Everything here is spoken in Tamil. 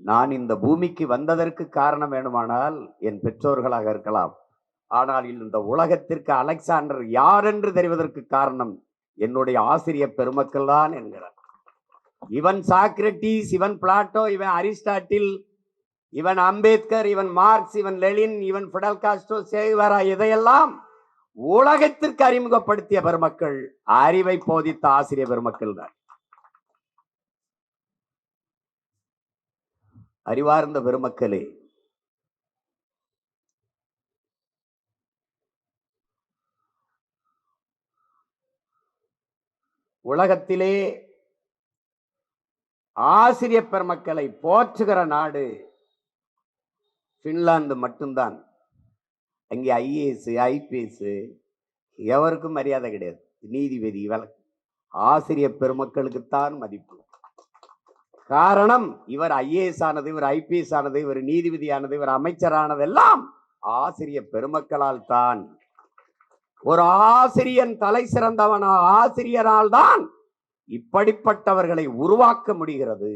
நான் இந்த பூமிக்கு வந்ததற்கு காரணம் வேணுமானால் என் பெற்றோர்களாக இருக்கலாம். ஆனால் இந்த உலகத்திற்கு அலெக்சாண்டர் யார் என்று தெரிவதற்கு காரணம் என்னுடைய ஆசிரியர் பெருமக்கள் தான் என்கிறார். இவன் சாக்ரட்டிஸ் இவன் பிளாட்டோ இவன் அரிஸ்டாட்டில் இவன் அம்பேத்கர் இவன் மார்க்ஸ் இவன் லெலின் இவன் பிடல் காஸ்டோ சேகுவாரா இதையெல்லாம் உலகத்திற்கு அறிமுகப்படுத்திய பெருமக்கள் அறிவை போதித்த ஆசிரியர் பெருமக்கள் தான். அறிவார்ந்த பெருமக்களே. உலகத்திலே ஆசிரிய பெருமக்களை போற்றுகிற நாடு பின்லாந்து மட்டும்தான். அங்கே ஐஏஎஸ் ஐபிஎஸ் எவருக்கும் மரியாதை கிடையாது. நீதிபதி வழக்கு ஆசிரிய பெருமக்களுக்குத்தான் மதிப்பு. காரணம் இவர் ஐஏஎஸ் ஆனது இவர் ஐபிஎஸ் ஆனது இவர் நீதிபதி ஆனது இவர் அமைச்சரானதெல்லாம் ஆசிரியர் பெருமக்களால் தான். ஒரு ஆசிரியன் தலை சிறந்தவன ஆசிரியரால் தான் இப்படிப்பட்டவர்களை உருவாக்க முடிகிறது.